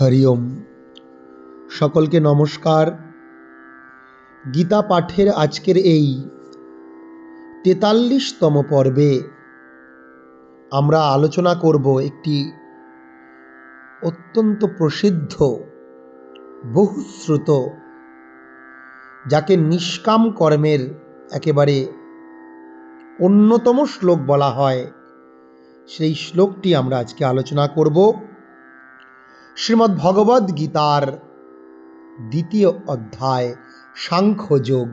হরি ওম সকলকে নমস্কার। গীতা পাঠের আজকের এই তেতাল্লিশতম পর্বে আমরা আলোচনা করব একটি অত্যন্ত প্রসিদ্ধ, বহুশ্রুত, যাকে নিষ্কাম কর্মের একেবারে অন্যতম শ্লোক বলা হয়। সেই শ্লোকটি আমরা আজকে আলোচনা করব। শ্রীমদ্ ভগবদ গীতার দ্বিতীয় অধ্যায়, সাংখ্যযোগ,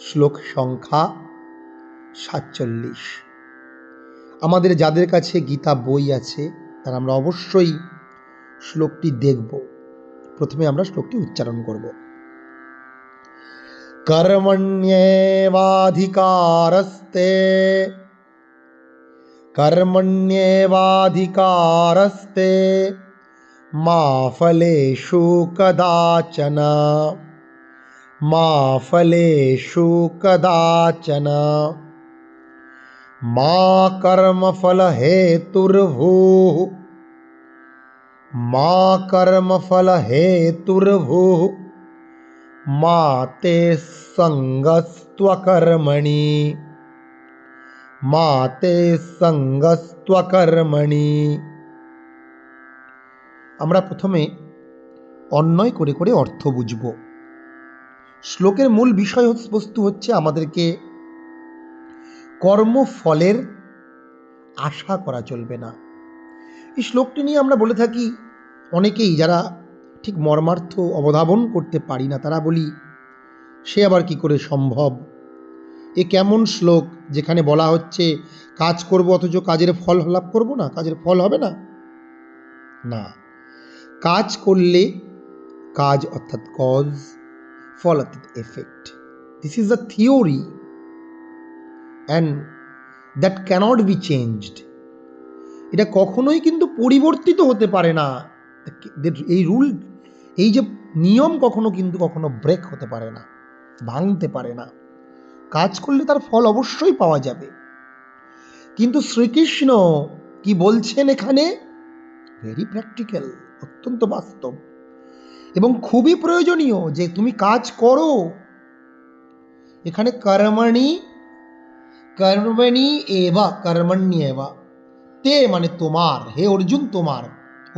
শ্লোক সংখ্যা সাতচল্লিশ। আমাদের যাদের কাছে গীতা বই আছে, তারা আমরা অবশ্যই শ্লোকটি দেখব। প্রথমে আমরা শ্লোকটি উচ্চারণ করব। কর্মণ্যেবাধিকারস্তে কর্মণ্যেবাধিকারস্তে मा फलेषु कदाचन। मा फलेषु कदाचन। मा कर्मफलहेतुर्भूः। मा कर्मफलहेतुर्भूः। मा ते सङ्गस्त्वकर्मणि। मा ते सङ्गस्त्वकर्मणि। আমরা প্রথমে অন্যয় করে করে অর্থ বুঝব। শ্লোকের মূল বিষয় বস্তু হচ্ছে আমাদেরকে কর্মফলের আশা করা চলবে না। এই শ্লোকটি নিয়ে আমরা বলে থাকি, অনেকেই যারা ঠিক মর্মার্থ অবধাবন করতে পারি না, তারা বলি, সে আবার কি করে সম্ভব? এ কেমন শ্লোক যেখানে বলা হচ্ছে, কাজ করব অথচ কাজের ফল লাভ করব না, কাজের ফল হবে না? না। কাজ করলে কাজ অর্থাৎ কজ ফল অর্থাৎ effect this is a theory and that cannot be changed এটা কখনোই কিন্তু পরিবর্তিত হতে পারে না। এই রুল এই যে নিয়ম কখনো কিন্তু কখনো ব্রেক হতে পারে না, ভাঙতে পারে না। কাজ করলে তার ফল অবশ্যই পাওয়া যাবে। কিন্তু শ্রীকৃষ্ণ কি বলছেন এখানে? ভেরি প্র্যাকটিক্যাল অত্যন্ত বাস্তব এবং খুবই প্রয়োজনীয় যে তুমি কাজ করো। এখানে কর্মণি কর্মণি এবা কর্মণ্য এবা। তে মানে তোমার, হে অর্জুন তোমার।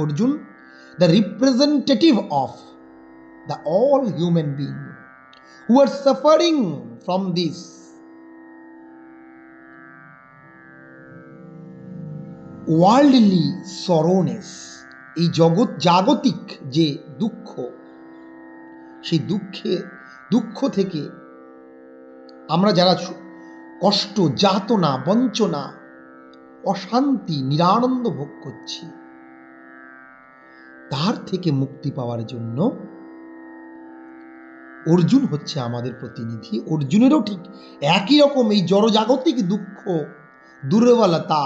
Arjun the representative of the all human being who are suffering from this. Worldly sorrowness এই জগৎ জাগতিক যে দুঃখ, সেই দুঃখে, দুঃখ থেকে আমরা যারা কষ্ট, যাতনা, বঞ্চনা, অশান্তি, নিরানন্দ ভোগ করছি, তার থেকে মুক্তি পাওয়ার জন্য অর্জুন হচ্ছে আমাদের প্রতিনিধি। অর্জুনেরও ঠিক একই রকম এই জড়জাগতিক দুঃখ, দুর্বলতা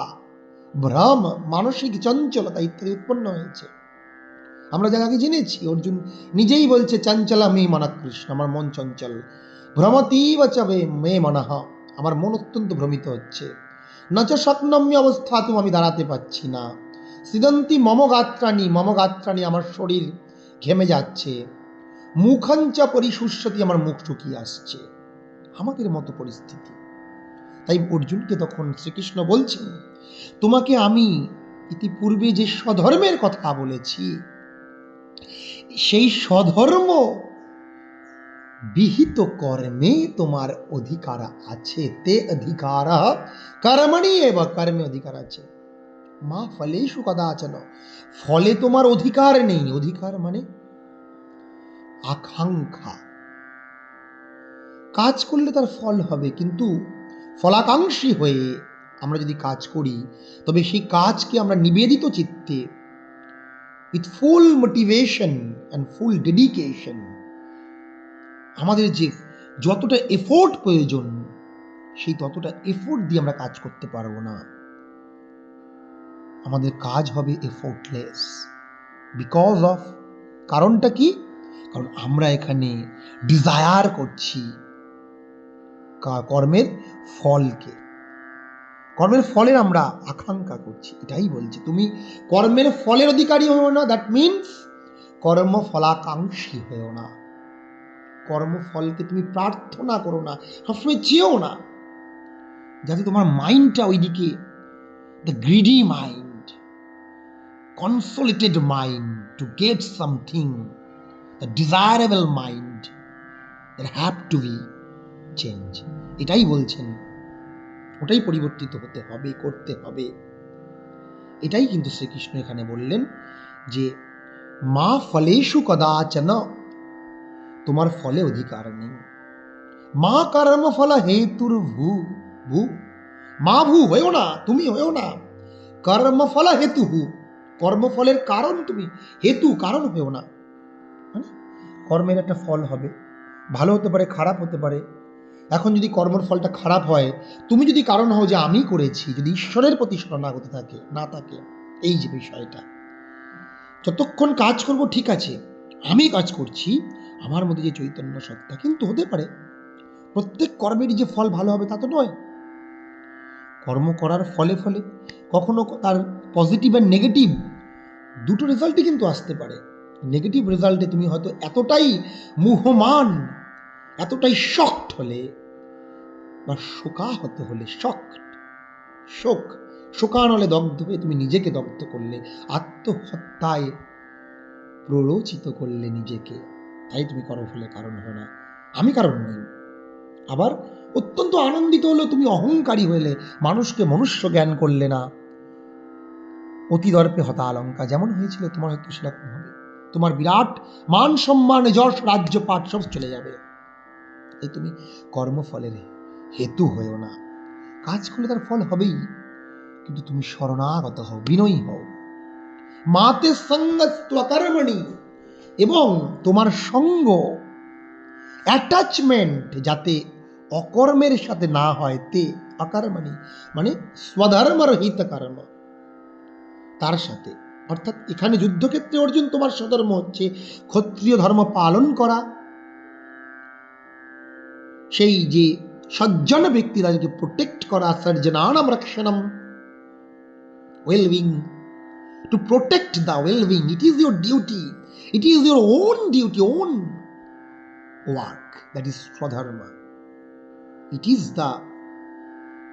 ভ্রম মানসিক চঞ্চলতা ইত্যাদি উৎপন্ন হয়েছে। আমরা যাকে জেনেছি, অর্জুন নিজেই বলছে, চঞ্চলা মে মনা কৃষ্ণ, আমার মন চঞ্চল। ভ্রমতীব চবে মে মনাহ আমার মন অত্যন্ত ভ্রমিত হচ্ছে। নচ স্বপ্নম্য অবস্থা তুমি আমি দাঁড়াতে পাচ্ছি না। সিদন্তি মম গাত্রাণী মম গাত্রাণী আমার শরীর ঘেমে যাচ্ছে। মুখাঞ্চা পরিশুষ্যতি আমার মুখ শুকিয়ে আসছে। আমাদের মতো পরিস্থিতি। তাই অর্জুনকে তখন শ্রীকৃষ্ণ বলছেন তোমাকে আমি ইতিপূর্বে যে স্বধর্মের কথা বলেছি, সেই স্বধর্ম বিহিত কর্মে তোমার অধিকার আছে, তে অধিকার, কর্মণি এব কর্মে অধিকার আছে। মা ফলেশু কদাচন, ফলে তোমার অধিকার নেই। অধিকার মানে আকাঙ্ক্ষা। কাজ করলে তার ফল হবে, কিন্তু ফলাকাঙ্ক্ষী হয়ে আমরা যদি কাজ করি, তবে সেই কাজকে আমরা নিবেদিত চিত্তে with full motivation and full dedication আমাদের যে যতটা এফোর্ট প্রয়োজন, সেই ততটা এফোর্ট দিয়ে আমরা কাজ করতে পারব না। আমাদের কাজ হবে এফোর্টলেস বিকজ অফ কারণটা কি? কারণ আমরা এখানে ডিজায়ার করছি কর্মের ফলকে। কর্মের ফলের আমরা আকাঙ্ক্ষা করছি, এটাই বলছি। তুমি কর্মের ফলের অধিকারী হও না দ্যাট মিনস কর্ম ফলাকাঙ্ক্ষী হয়েও না। কর্মফলকে তুমি প্রার্থনা করো না, সবসময় চেয়েও না, যাতে তোমার মাইন্ডটা ওইদিকে the greedy mind consolated mind to get something the desirable mind that have to be change এটাই বলছেন ওটাই পরিবর্তিত হতে হবে, করতে হবে। এটাই কিন্তু শ্রীকৃষ্ণ এখানে বললেন যে, মা ফলেশু কদাচন, তোমার ফলে অধিকার নেই। মা কর্ম ফল হেতুর ভূ ভূ, মা ভূ হয়েও না, তুমি হয়েও না। কর্মফল হেতু হু কর্মফলের কারণ তুমি, হেতু কারণ হয়েও না। মানে কর্মের একটা ফল হবে, ভালো হতে পারে, খারাপ হতে পারে এখন যদি কর্মর ফলটা খারাপ হয়, তুমি যদি কারণ হও যে আমি করেছি, যদি ঈশ্বরের প্রতি শরণাগত থাকে, না থাকে, এই যে বিষয়টা। যতক্ষণ কাজ করব ঠিক আছে, আমি কাজ করছি, আমার মধ্যে যে চৈতন্য সত্তা কিন্তু হতে পারে। প্রত্যেক কর্মেরই যে ফল ভালো হবে তা তো নয়। কর্ম করার ফলে ফলে কখনো তার পজিটিভ অ্যান্ড নেগেটিভ দুটো রেজাল্টই কিন্তু আসতে পারে। নেগেটিভ রেজাল্টে তুমি হয়তো এতটাই মুহমান, এতটাই শক্ট হলে বা শোকাহত হলে, শক, শোক শোকান হলে দগ্ধ হয়ে তুমি নিজেকে দগ্ধ করলে, আত্মহত্যায় প্ররোচিত করলে নিজেকে, তাই তুমি কর্মফলের কারণ হয় না। আমি কারণ নই। আবার অত্যন্ত আনন্দিত হলো তুমি অহংকারী হইলে মানুষকে মনুষ্য জ্ঞান করলে না। অতিদর্পে হতা অলঙ্কা যেমন হয়েছিল, তোমার হয়তো সেরকম হবে। তোমার বিরাট মান সম্মান, যশ, রাজ্য, পাঠ, সব চলে যাবে। তাই তুমি কর্মফলের হেতু হয়েও না। কাজ করলে তার ফল হবেই, কিন্তু তুমি শরণাগত হও, বিনয়ী হও। মাতে সঙ্গত্বকর্মণি এবং তোমার সঙ্গ অ্যাটাচমেন্ট যাতে অকর্মের সাথে না হয়, তে অকর্মণি মানে স্বধর্মরহিত কর্ম। তার সাথে, অর্থাৎ এখানে যুদ্ধক্ষেত্রে অর্জুন তোমার স্বধর্ম হচ্ছে ক্ষত্রিয় ধর্ম পালন করা সেই যে সজ্জন ব্যক্তি তাদেরকে প্রোটেক্ট করা সর্জনানাম রক্ষণম wellbeing to protect the wellbeing it is your duty it is your own duty own work that is স্বধর্ম it is the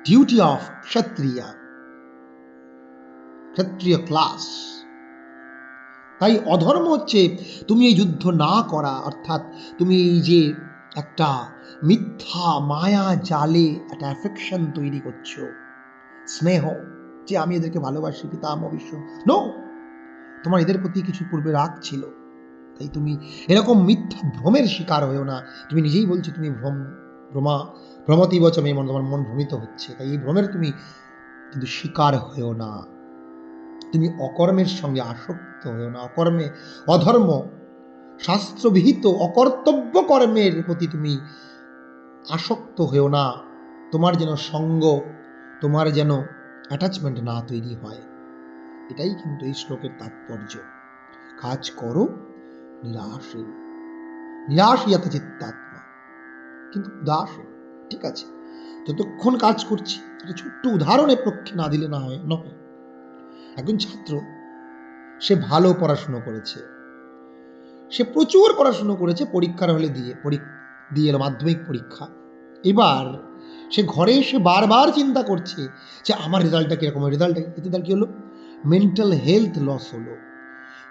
duty of Kshatriya Kshatriya class তাই অধর্ম হচ্ছে, তুমি এই যুদ্ধ না করা, অর্থাৎ তুমি এই যে একটা মিথ্যা মায়া জালে একটা অ্যাফেকশন তৈরি করছ। স্নেহ, যে আমি এদেরকে ভালোবাসি পিতাম বিশ্ব নো তোমার এদের প্রতি কিছু পূর্বে রাগ ছিল। তাই তুমি এরকম মিথ্যা ভ্রমের শিকার হয়েও না। তুমি নিজেই বলছো তুমি ভ্রম, ভ্রমা ভ্রমতি বচমে মন, তোমার মন ভ্রমিত হচ্ছে। তাই এই ভ্রমের তুমি কিন্তু শিকার হয়েও না। তুমি অকর্মের সঙ্গে আসক্ত হয়েও না। অকর্মে, অধর্ম শাস্ত্রবিহিত অকর্তব্য কর্মের প্রতি তুমি আসক্ত হয়েও না। তোমার যেন সঙ্গ, তোমার যেন অ্যাটাচমেন্ট না তৈরি হয়। এটাই কিন্তু এই শ্লোকের তাৎপর্য। কাজ করো নিরাশীন নিরাশিয়াতে চিত্তাত্মা। কিন্তু উদাসীন ঠিক আছে, যতক্ষণ কাজ করছি, একটা ছোট্ট উদাহরণের পক্ষে না দিলে না হয় নয় একজন ছাত্র, সে ভালো পড়াশুনো করেছে। সে প্রচুর পড়াশুনো করেছে, পরীক্ষার হলে দিয়ে দিয়ে এলো, মাধ্যমিক পরীক্ষা। এবার সে ঘরে এসে বারবার চিন্তা করছে যে আমার রেজাল্টটা কীরকম রেজাল্টটা এতে তার কী হলো? মেন্টাল হেলথ লস হলো।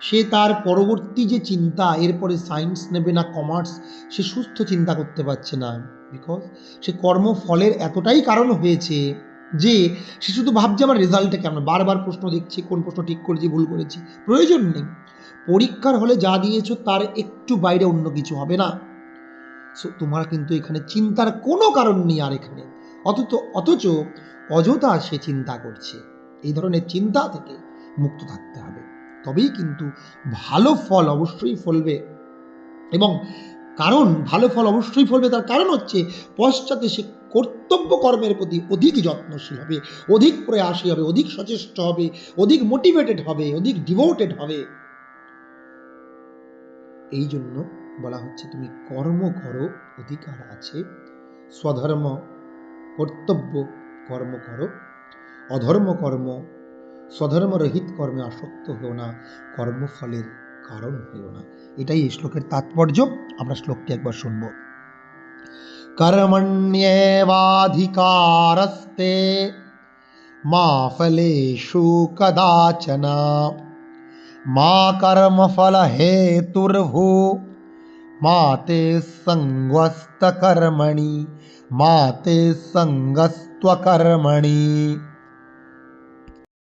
সে তার পরবর্তী যে চিন্তা, এরপরে সায়েন্স নেবে না কমার্স সে সুস্থ চিন্তা করতে পারছে না। বিকজ সে কর্মফলের এতটাই কারণ হয়েছে যে সে শুধু ভাবছে আমার রেজাল্টটা কেমন বারবার প্রশ্ন দেখছি, কোন প্রশ্ন ঠিক করেছি, ভুল করেছি, প্রয়োজন নেই। পরীক্ষার হলে যা দিয়েছ, তার একটু বাইরে অন্য কিছু হবে না। সো তোমার কিন্তু এখানে চিন্তার কোনো কারণ নেই আর এখানে। অথচ অথচ অযথা সে চিন্তা করছে। এই ধরনের চিন্তা থেকে মুক্ত থাকতে হবে। তবেই কিন্তু ভালো ফল অবশ্যই ফলবে। এবং কারণ ভালো ফল অবশ্যই ফলবে, তার কারণ হচ্ছে পশ্চাতে সে কর্তব্য কর্মের প্রতি অধিক যত্নশীল হবে, অধিক প্রয়াসী হবে, অধিক সচেষ্ট হবে, অধিক মোটিভেটেড হবে, অধিক ডিভোটেড হবে। এই জন্য বলা হচ্ছে, তুমি কর্ম করো, অধিকার আছে। স্বধর্ম কর্তব্য কর্ম করো। অধর্ম কর্ম স্বধর্মরহিত কর্মে আসক্ত হও না, কর্মফলের কারণ হইও না। এটাই এই শ্লোকের তাৎপর্য। আমরা শ্লোকটি একবার শুনব। কর্মণ্যেবাধিকারস্তে মা ফলেষু কদাচন। मा कर्मफलहेतुर्हो मा ते सङ्गस्तकर्मणि मा ते सङ्गस्त्वकर्मणि